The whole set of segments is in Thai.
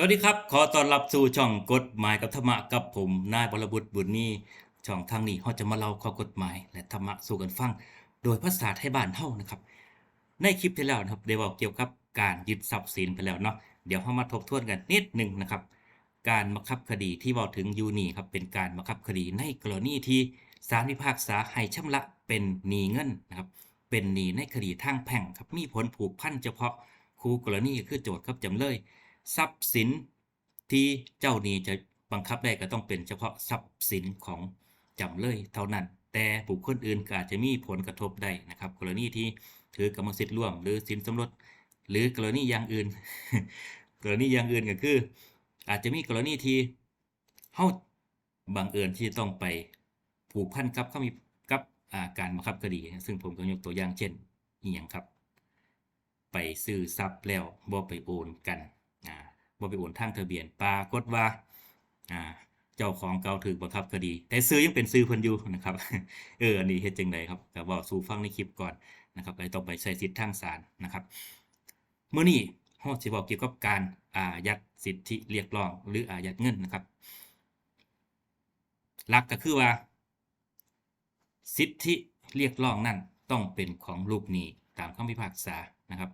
สวัสดีครับ ขอต้อนรับสู่ช่องกฎหมายกับธรรมะกับผมนายบรบุตรบุญนี่ช่องทางนี้เขาจะมาเล่าข้อกฎหมาย และธรรมะสู่กันฟัง โดยภาษาไทยบ้านเฮานะครับ ในคลิปที่แล้วนะครับได้บอกเกี่ยวกับการยึดทรัพย์สินไปแล้วเนาะเดี๋ยวเรามาทบทวนกันนิดหนึ่งนะครับ การบังคับคดีที่บอกถึงยูนี่ครับเป็นการบังคับคดีในกรณีที่ศาลพิพากษาให้ชำระเป็นหนี้เงินนะครับเป็นหนี้ในคดีทางแพ่งครับมีผลผูกพันเฉพาะคู่กรณีคือโจทย์กับจำเลย ทรัพย์สินที่เจ้าหนี้จะบังคับได้ก็ต้องเป็นเฉพาะทรัพย์สินของจำเลยเท่านั้น แต่บุคคลอื่นก็อาจจะมีผลกระทบได้นะครับ กรณีที่ถือกรรมสิทธิ์ร่วม หรือสินสมรสหรือกรณีอย่างอื่น กรณีอย่างอื่นก็คือ อาจจะมีกรณีที่เฮาบังเอิญที่ต้องไปผูกพันกับเขามีกับาการบังคับคดี ซึ่งผมก็ยกตัวอย่างเช่น อีหยังครับ ไปซื้อทรัพย์แล้วบ่ไปโอนกัน บ่ไปโอนทางทะเบียนปรากฏว่าอ่าเจ้าของเก่าถูกบังคับคดี แต่ซื้อยังเป็นซื้อเพิ่นอยู่นะครับเอออันนี้เฮ็ดจังไดครับก็เว้าสู่ฟังในคลิปก่อนนะครับไปต้องไปใช้สิทธิทางศาลนะครับเมื้อนี้เฮาสิบอกเกี่ยวกับการอายัดสิทธิเรียกร้อง หรืออายัดเงินนะครับหลักก็คือว่า สิทธิเรียกร้องนั่นต้องเป็นของลูกหนี้ตามคำพิพากษานะครับ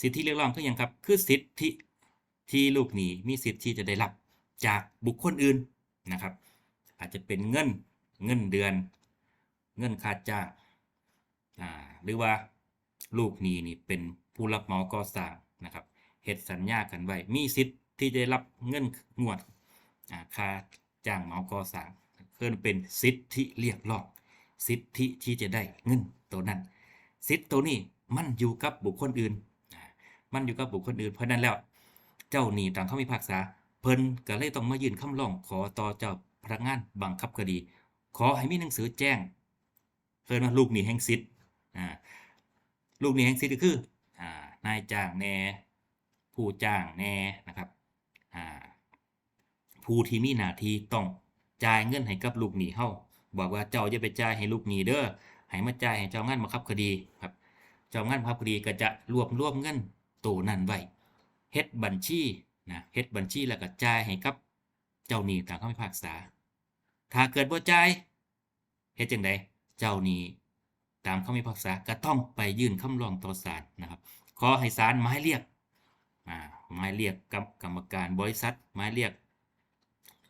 สิทธิเรียกร้องคืออย่างครับ คือสิทธิ ที่ลูกหนี้มีสิทธิที่จะได้รับจากบุคคลอื่นนะครับ อาจจะเป็นเงินเงินเดือน เงินค่าจ้างอ่าหรือว่าลูกหนี้นี่เป็นผู้รับเหมาก่อสร้างนะครับเฮ็ดสัญญากันไว้มีสิทธิ์ที่จะได้รับเงินงวดอ่าค่าจ้างเหมาก่อสร้างเพิ่นเป็นสิทธิเรียกร้องสิทธิที่จะได้เงินตัวนั้น สิทธิตัวนี้มันอยู่กับบุคคลอื่น มันอยู่กับบุคคลอื่นเพราะนั้นแล้ว เจ้าหนี้ตามคำพิพากษา เพิ่นก็เลยต้องมายื่นคำร้องขอต่อเจ้าพนักงานบังคับคดี ขอให้มีหนังสือแจ้งเพิ่นว่าลูกหนี้แห่งสิทธิ์ลูกหนี้แห่งสิทธิ์ก็คืออ่านายจ้างแน่ผู้จ้างแน่นะครับอ่าผู้ที่มีหน้าที่ต้องจ่ายเงินให้กับลูกหนี้เฮาบอกว่าเจ้าอย่าไปจ่ายให้ลูกหนี้เด้อให้มาจ่ายให้เจ้างานบังคับคดีครับ เจ้างานบังคับคดีก็จะรวบรวมเงินตัวนั้นไว้ เฮ็ดบัญชีนะเฮ็ดบัญชีแล้วก็จ่ายให้กับเจ้าหนี้ตามคำพิพากษา ถ้าเกิดบ่จ่ายเฮ็ดจังไดเจ้าหนี้ตามคำพิพากษาก็ต้องไปยื่นคำร้องต่อศาลนะครับ ขอให้ศาลหมายเรียกอ่าหมายเรียกกับกรรมการบริษัทหมายเรียก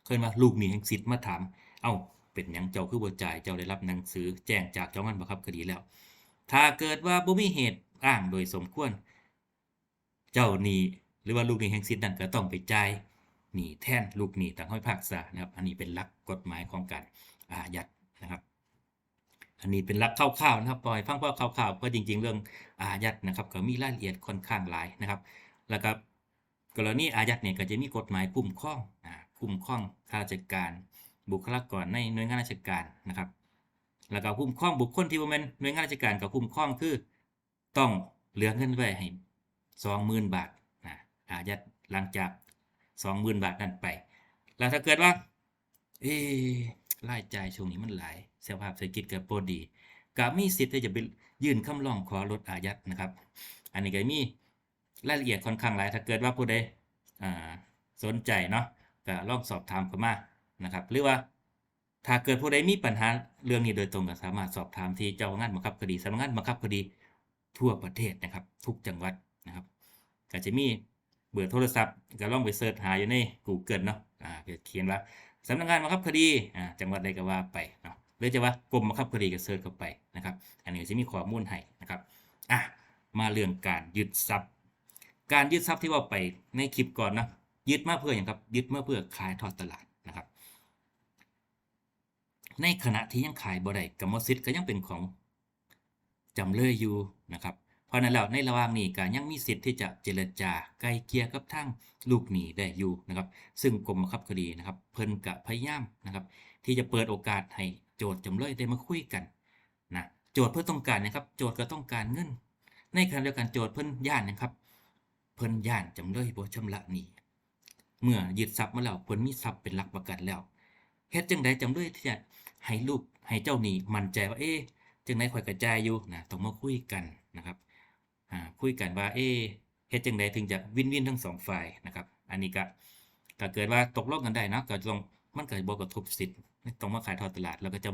เคยมาลูกหนี้แห่งสิทธิ์มาถาม เอ้าเป็นหยังเจ้าคือบ่จ่ายเจ้าได้รับหนังสือแจ้งจากเจ้างานบังคับคดีแล้ว ถ้าเกิดว่าบ่มีเหตุอ้างโดยสมควร เจ้าหนี้ หรือว่าลูกหนี้แห่งสิทธิ์นั้นก็ต้องไปจ่ายหนี้แทนลูกหนี้ตามคำพิพากษานะครับ อันนี้เป็นหลักกฎหมายของการอายัดนะครับ อันนี้เป็นหลักคร่าวๆนะครับปล่อยฟังเพราะคร่าวๆเพราะจริง ๆ เรื่องอายัดนะครับก็มีรายละเอียดค่อนข้างหลายนะครับ แล้วก็กรณีอายัดเนี่ยก็จะมีกฎหมายคุ้มครองคุ้มครองข้าราชการ บุคลากรในหน่วยงานราชการนะครับ แล้วก็คุ้มครองบุคคลที่บ่แม่นหน่วยงานราชการก็คุ้มครองคือต้องเหลือเงินไว้ให้สองหมื่นบาท อายัดหลังจากสองหมื่นบาทนั้นไป แล้วถ้าเกิดว่า เอ๊รายจ่ายช่วงนี้มันหลายสภาพเศรษฐกิจก็บ่ดีก็มีสิทธิ์ที่จะไปยื่นคำร้องขอลดอายัดนะครับ อันนี้ก็มีรายละเอียดค่อนข้างหลาย ถ้าเกิดว่าผู้ใดอ่าสนใจเนาะก็ลองสอบถามเข้ามานะครับ หรือว่า ถ้าเกิดผู้ใดมีปัญหาเรื่องนี้โดยตรงก็สามารถสอบถามที่เจ้าพนักงานบังคับคดีสำนักงานบังคับคดีทั่วประเทศนะครับ ทุกจังหวัดนะครับ ก็จะมี เบอร์โทรศัพท์ก็ลองไปเสิร์ชหาอยู่ใน Google เนาะอ่าเขียนว่าสำนักงานบังคับคดีอ่าจังหวัดใดก็ว่าไปเนาะหรือจะว่ากรมบังคับคดีก็เสิร์ชเข้าไปนะครับ อันนี้จะมีข้อมูลให้นะครับอะมาเรื่องการยึดทรัพย์ การยึดทรัพย์ที่ว่าไปในคลิปก่อนนะยึดมาเพื่ออย่างครับยึดมาเพื่อขายทอดตลาดนะครับ ในขณะที่ยังขายบ่ได้กรรมสิทธิ์ก็ยังเป็นของจำเลยอยู่นะครับ ราะนั้นแล้วในระหว่างนี้ก็ยังมีสิทธิ์ที่จะเจรจาไกลเกลี่ยกับทางลูกหนี้ได้อยู่นะครับ ซึ่งกรมบังคับคดีนะครับเพิ่นก็พยายามนะครับ ที่จะเปิดโอกาสให้โจทย์จำเลยได้มาคุยกันนะโจทย์เพื่อต้องการนะครับโจทย์ก็ต้องการเงิน ในขณะเดียวกันโจทย์เพิ่นย่านนะครับ เพิ่นย่านจำเลยบ่ชำระหนี้เมื่อยึดทรัพย์มาแล้วเพิ่นมีทรัพย์เป็นหลักประกันแล้วเฮ็ดจังใดจำเลยที่จะให้ลูกให้เจ้าหนี้มั่นใจว่าเอ๊ะจังไดข่อยกระจายอยู่นะต้องมาคุยกันนะครับ คุยกันว่าเอ๊ะเฮ็ดจังใดถึงจะวินวินทั้งสองฝ่ายนะครับอันนี้ก็ก็เกิดว่าตกลงกันได้นะก็ต้องมันก็บ่กระทบสิทธิ์ต้องมาขายทอดตลาด แล้วก็เจ้า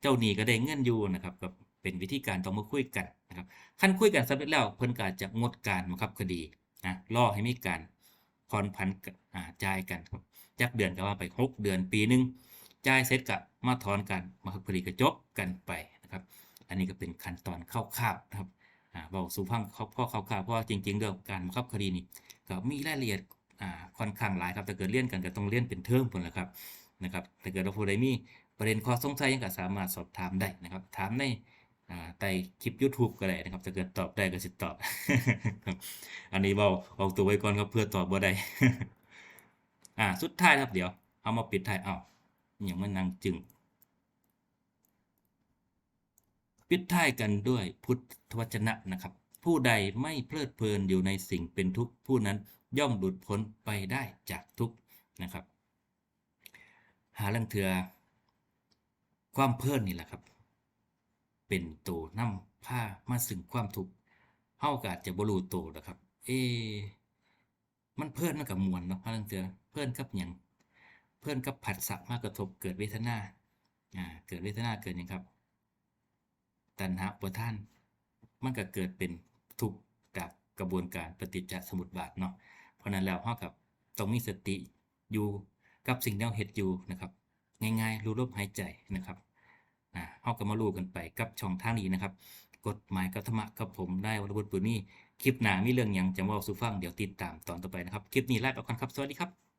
เจ้าหนี้ก็ได้เงินอยู่นะครับก็เป็นวิธีการต้องมาคุยกันนะครับคันคุยกันสำเร็จแล้วเพิ่นก็จะงดการบังคับคดีนะรอให้มีการผ่อนผันอ่าจ่ายกันครับจากเดือนก็ว่าไปหกเดือนปีหนึงจ่ายเสร็จก็มาถอนกันบังคับคดีก็จบกันไปนะครับ อันนี้ก็เป็นขั้นตอนคร่าวๆนะครับ บอ่าเบาสู่ฟังเขาพ่อเขาข่าวเพราะว่าจริง ๆ เรื่องการบังคับคดีนี่ก็มีรายละเอียดค่อนข้างหลายครับถ้าเกิดเรียนกันก็ต้องเรียนเป็นเทอมพุ่นแหละครับนะครับถ้าเกิดเราผู้ใดมีประเด็นข้อสงสัยยังก็สามารถสอบถามได้นะครับ ถามในใต้คลิป YouTube ก็ได้นะครับถ้าเกิดตอบได้ก็สิตอบครับอันนี้เบาออกตัวไว้ก่อนครับเพื่อตอบบ่ได้อ่าสุดท้ายครับเดี๋ยว เอามาปิดท้ายเอาอย่างมันนางจึง ปิดท้ายกันด้วยพุทธวจนะนะครับ ผู้ใดไม่เพลิดเพลินอยู่ในสิ่งเป็นทุกข์ผู้นั้นย่อมหลุดพ้นไปได้จากทุกข์นะครับ หาลังเถือความเพลินนี่แหละครับ เป็นตัวนำผ้ามาสึงความทุกข์เฮากาจจะบรู้ตัวนะครับ เอ มันเพลินมันกับมวลเนาะหาลังเถือเพลินกับหยังเพลินกับผัสสะมากระทบเกิดเวทนา อ่า เกิดเวทนาเกิดหยังครับ ตัณหาอุปทาน มันก็เกิดเป็นทุกข์กับกระบวนการปฏิจจสมุปบาทเนาะเพราะนั้นแล้วเฮากับต้องมีสติอยู่กับสิ่งที่เราเฮ็ดอยู่นะครับง่ายๆ รู้ลมหายใจนะครับอ่าเฮาก็มารู้กันไปกับช่องทางนี้นะครับ กฎหมายกับธรรมะกับผมได้วรบุตรปุณนี่คลิปหน้ามีเรื่องหยังจะมาเว้าสู่ฟังเดี๋ยวติดตามตอนต่อไปนะครับ คลิปนี้ลาไปก่อนครับ สวัสดีครับ